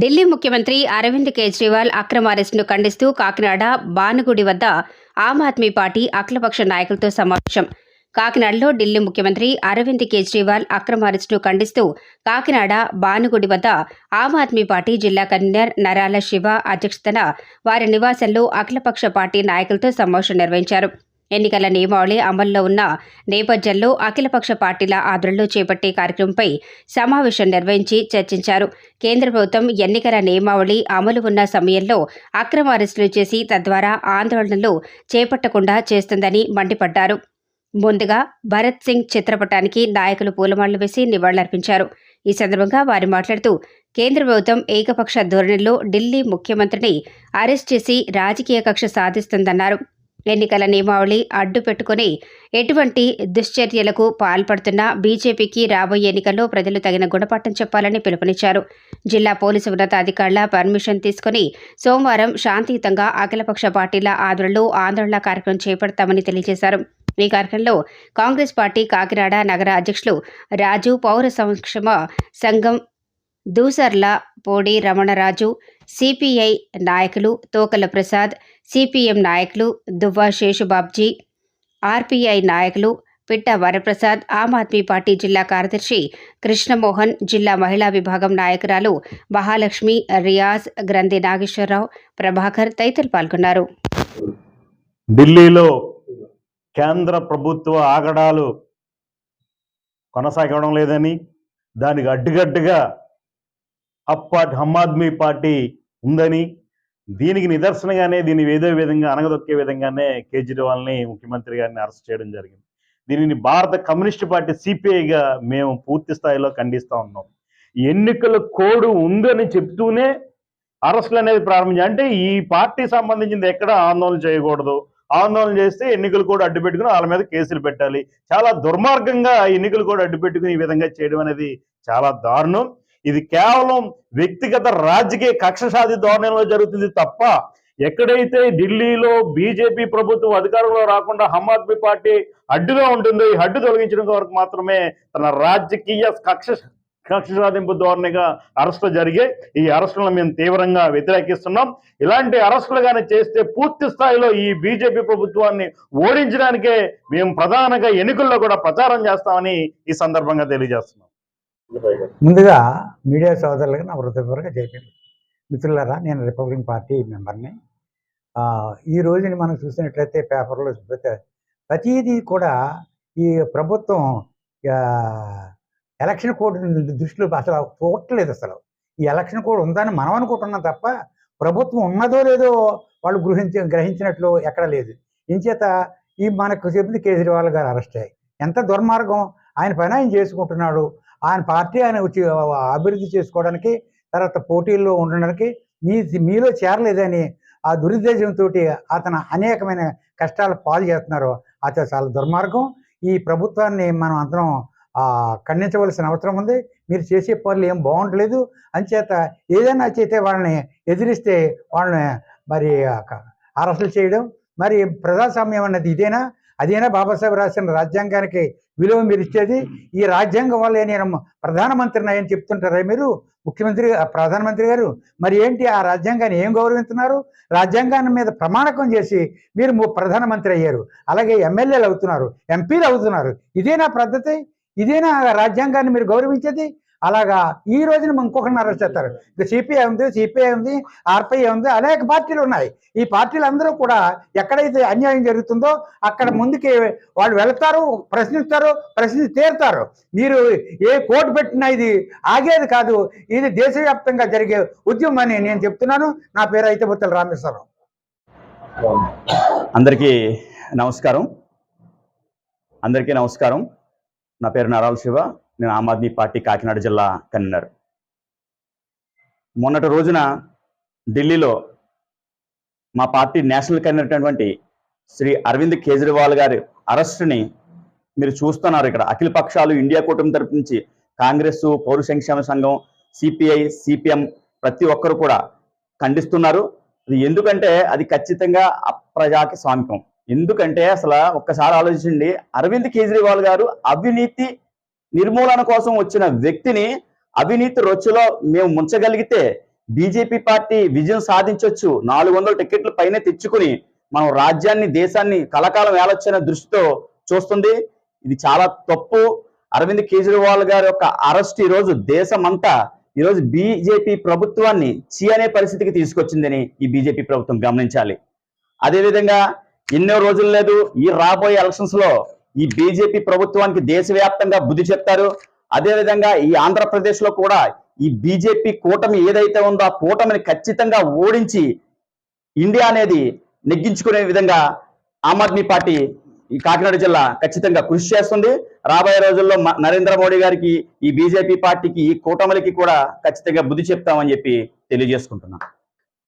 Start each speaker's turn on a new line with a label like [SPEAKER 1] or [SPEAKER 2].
[SPEAKER 1] ఢిల్లీ ముఖ్యమంత్రి అరవింద్ కేజ్రీవాల్ అక్రమ అరెస్టును ఖండిస్తూ కాకినాడ బానుగుడి వద్ద ఆమ్ ఆద్మీ పార్టీ అఖిలపక్ష నాయకులతో సమావేశం. కాకినాడలో ఢిల్లీ ముఖ్యమంత్రి అరవింద్ కేజ్రీవాల్ అక్రమ అరెస్టును ఖండిస్తూ కాకినాడ బానుగుడి వద్ద ఆమ్ ఆద్మీ పార్టీ జిల్లా కన్వీనర్ నరాల శివ అధ్యక్షతన వారి నివాసంలో అఖిలపక్ష పార్టీ నాయకులతో సమావేశం నిర్వహించారు. ఎన్నికల నియమావళి అమల్లో ఉన్న నేపథ్యంలో అఖిలపక్ష పార్టీల ఆధ్వర్యంలో చేపట్టే కార్యక్రమంపై సమావేశం నిర్వహించి చర్చించారు. కేంద్ర ప్రభుత్వం ఎన్నికల నియమావళి అమలు ఉన్న సమయంలో అక్రమ అరెస్టులు చేసి తద్వారా ఆందోళనలు చేపట్టకుండా చేస్తుందని మండిపడ్డారు. ముందుగా భరత్ సింగ్ చిత్రపటానికి నాయకులు పూలమాలలు వేసి నివాళులర్పించారు. ఈ సందర్భంగా వారు మాట్లాడుతూ కేంద్ర ప్రభుత్వం ఏకపక్ష ధోరణిలో ఢిల్లీ ముఖ్యమంత్రిని అరెస్ట్ చేసి రాజకీయ కక్ష సాధిస్తుందన్నారు. ఎన్నికల నియమావళి అడ్డు పెట్టుకుని ఎటువంటి దుశ్చర్యలకు పాల్పడుతున్న బీజేపీకి రాబోయే ఎన్నికల్లో ప్రజలు తగిన గుణపాఠం చెప్పాలని పిలుపునిచ్చారు. జిల్లా పోలీసు ఉన్నతాధికారుల పర్మిషన్ తీసుకుని సోమవారం శాంతియుతంగా అఖిలపక్ష పార్టీల ఆధ్వర్యంలో ఆందోళన కార్యక్రమం చేపడతామని తెలియజేశారు. ఈ కార్యక్రమంలో కాంగ్రెస్ పార్టీ కాకినాడ నగర అధ్యక్షులు రాజు పౌర సంక్షేమ సంఘం దూసర్ల పోడి రమణరాజు సిపిఐ నాయకులు తోకల ప్రసాద్ సిపిఎం నాయకులు దువ్వా శేషుబాబ్జీ ఆర్పిఐ నాయకులు పిట్ట వరప్రసాద్ ఆమ్ ఆద్మీ పార్టీ జిల్లా కార్యదర్శి కృష్ణమోహన్ జిల్లా మహిళా విభాగం నాయకురాలు మహాలక్ష్మి రియాజ్ గ్రంథి నాగేశ్వరరావు ప్రభాకర్ తదితరులు పాల్గొన్నారు.
[SPEAKER 2] ఢిల్లీలో కేంద్ర ప్రభుత్వ ఆగడాలు కొనసాగడం లేదని దానికి అడ్డుగడ్డుగా అప్పటి హమ్ ఆద్మీ పార్టీ ఉందని దీనికి నిదర్శనగానే దీన్ని ఏదో విధంగా అనగదొక్కే విధంగానే కేజ్రీవాల్ని ముఖ్యమంత్రి గారిని అరెస్ట్ చేయడం జరిగింది. దీనిని భారత కమ్యూనిస్ట్ పార్టీ సిపిఐగా మేము పూర్తి స్థాయిలో ఖండిస్తూ ఉన్నాం. ఎన్నికల కోడ్ ఉందని చెప్తూనే అరెస్టులు అనేది ప్రారంభించారు అంటే ఈ పార్టీ సంబంధించింది ఎక్కడ ఆందోళన చేయకూడదు. ఆందోళన చేస్తే ఎన్నికలు కూడా అడ్డు పెట్టుకుని వాళ్ళ మీద కేసులు పెట్టాలి. చాలా దుర్మార్గంగా ఎన్నికలు కూడా అడ్డు పెట్టుకుని ఈ విధంగా చేయడం అనేది చాలా దారుణం. ఇది కేవలం వ్యక్తిగత రాజకీయ కక్ష సాధి ధోరణిలో జరుగుతుంది తప్ప ఎక్కడైతే ఢిల్లీలో బీజేపీ ప్రభుత్వం అధికారంలో రాకుండా హమ్ ఆద్మీ పార్టీ అడ్డుగా ఉంటుందో ఈ అడ్డు తొలగించడం వరకు మాత్రమే తన రాజకీయ కక్ష కక్ష సాధింపు ధోరణిగా అరెస్టులు జరిగాయి. ఈ అరెస్టులను మేము తీవ్రంగా వ్యతిరేకిస్తున్నాం. ఇలాంటి అరెస్టులు కానీ చేస్తే పూర్తి స్థాయిలో ఈ బీజేపీ ప్రభుత్వాన్ని ఓడించడానికే మేము ప్రధానంగా ఎన్నికల్లో కూడా ప్రచారం చేస్తామని ఈ సందర్భంగా తెలియజేస్తున్నాం.
[SPEAKER 3] ముందుగా మీడియా సోదరులకు నా హృదయపూర్వక జైపీలు మిత్రులారా నేను రిపబ్లికన్ పార్టీ మెంబర్ని. ఈ రోజుని మనం చూసినట్లయితే పేపర్లో ప్రతి ప్రతిదీ కూడా ఈ ప్రభుత్వం ఎలక్షన్ కోడ్ దృష్టిలో అసలు చూడట్లేదు అసలు. ఈ ఎలక్షన్ కోడ్ ఉందని మనం అనుకుంటున్నాం తప్ప ప్రభుత్వం ఉన్నదో లేదో వాళ్ళు గ్రహించి గ్రహించినట్లు ఎక్కడ లేదు. ఇంచేత ఈ మనకు చెప్పింది కేజ్రీవాల్ గారు అరెస్ట్ అయ్యి ఎంత దుర్మార్గం. ఆయన పని ఆయన చేసుకుంటున్నాడు. ఆయన పార్టీ ఆయన వచ్చి అభివృద్ధి చేసుకోవడానికి తర్వాత పోటీల్లో ఉండడానికి మీ మీలో చేరలేదని ఆ దురుద్దేశంతో అతను అనేకమైన కష్టాలు పాలు చేస్తున్నారు. అతను చాలా దుర్మార్గం. ఈ ప్రభుత్వాన్ని మనం అందరం ఖండించవలసిన అవసరం ఉంది. మీరు చేసే పనులు ఏం బాగుండలేదు. అంచేత ఏదైనా చేస్తే వాళ్ళని ఎదిరిస్తే వాళ్ళని మరి అరెస్టులు చేయడం. మరి ప్రజాస్వామ్యం అన్నది ఇదేనా? అదేనా బాబాసాహెబ్ రాసిన రాజ్యాంగానికి విలువ మీరు ఇచ్చేది? ఈ రాజ్యాంగం వల్లే నేను ప్రధానమంత్రిని అయ్యని చెప్తుంటారా మీరు? ముఖ్యమంత్రి ప్రధానమంత్రి గారు? మరి ఏంటి ఆ రాజ్యాంగాన్ని ఏం గౌరవిస్తున్నారు? రాజ్యాంగాన్ని మీద ప్రమాణకం చేసి మీరు ప్రధానమంత్రి అయ్యారు. అలాగే ఎమ్మెల్యేలు అవుతున్నారు ఎంపీలు అవుతున్నారు. ఇదేనా పద్ధతి? ఇదేనా రాజ్యాంగాన్ని మీరు గౌరవించేది? అలాగా ఈ రోజున ఇంకొకరిని అరెస్ట్ చేస్తారు. ఇక సిపిఐ ఉంది సిపిఐ ఉంది ఆర్పిఐ ఉంది అనేక పార్టీలు ఉన్నాయి. ఈ పార్టీలు అందరూ కూడా ఎక్కడైతే అన్యాయం జరుగుతుందో అక్కడ ముందుకి వాళ్ళు వెళతారు ప్రశ్నిస్తారు ప్రశ్నించి తీరుతారు. మీరు ఏ కోర్టు పెట్టినా ఇది ఆగేది కాదు ఇది దేశవ్యాప్తంగా జరిగే ఉద్యమం అని నేను చెప్తున్నాను. నా పేరు అయితే బుత్తల రామేశ్వరరావు.
[SPEAKER 4] అందరికీ నమస్కారం. అందరికీ నమస్కారం. నా పేరు నరాల్ శివ. నేను ఆమ్ ఆద్మీ పార్టీ కాకినాడ జిల్లా కన్వీనర్. మొన్నటి రోజున ఢిల్లీలో మా పార్టీ నేషనల్ కన్వీనర్ అయినటువంటి శ్రీ అరవింద్ కేజ్రీవాల్ గారి అరెస్ట్ని మీరు చూస్తున్నారు ఇక్కడ. అఖిల పక్షాలు ఇండియా కూటమి తరపు నుంచి కాంగ్రెస్ పౌర సంక్షేమ సంఘం సిపిఐ సిపిఎం ప్రతి ఒక్కరు కూడా ఖండిస్తున్నారు. ఎందుకంటే అది ఖచ్చితంగా అప్రజాకి స్వామికం ఎందుకంటే అసలు ఒక్కసారి ఆలోచించండి అరవింద్ కేజ్రీవాల్ గారు అవినీతి నిర్మూలన కోసం వచ్చిన వ్యక్తిని అవినీతి రొచ్చులో మేము ముంచగలిగితే బీజేపీ పార్టీ విజయం సాధించవచ్చు నాలుగు వందల టికెట్లు పైనే తెచ్చుకుని మనం రాజ్యాన్ని దేశాన్ని కలకాలం ఏలొచ్చనే దృష్టితో చూస్తుంది. ఇది చాలా తప్పు. అరవింద్ కేజ్రీవాల్ గారి యొక్క అరెస్ట్ ఈరోజు రోజు దేశమంతా ఈరోజు బీజేపీ ప్రభుత్వాన్ని చీ అనే పరిస్థితికి తీసుకొచ్చిందని ఈ బీజేపీ ప్రభుత్వం గమనించాలి. అదేవిధంగా ఎన్నో రోజులు లేదు ఈ రాబోయే ఎలక్షన్స్లో ఈ బీజేపీ ప్రభుత్వానికి దేశవ్యాప్తంగా బుద్ధి చెప్తారు. అదేవిధంగా ఈ ఆంధ్రప్రదేశ్లో కూడా ఈ బీజేపీ కూటమి ఏదైతే ఉందో ఆ కూటమిని ఖచ్చితంగా ఓడించి ఇండియా అనేది నెగ్గించుకునే విధంగా ఆమ్ ఆద్మీ పార్టీ ఈ కాకినాడ జిల్లా ఖచ్చితంగా కృషి చేస్తుంది. రాబోయే రోజుల్లో నరేంద్ర మోడీ గారికి ఈ బీజేపీ పార్టీకి ఈ కూటమిలకి కూడా ఖచ్చితంగా బుద్ధి చెప్తామని చెప్పి తెలియజేసుకుంటున్నాను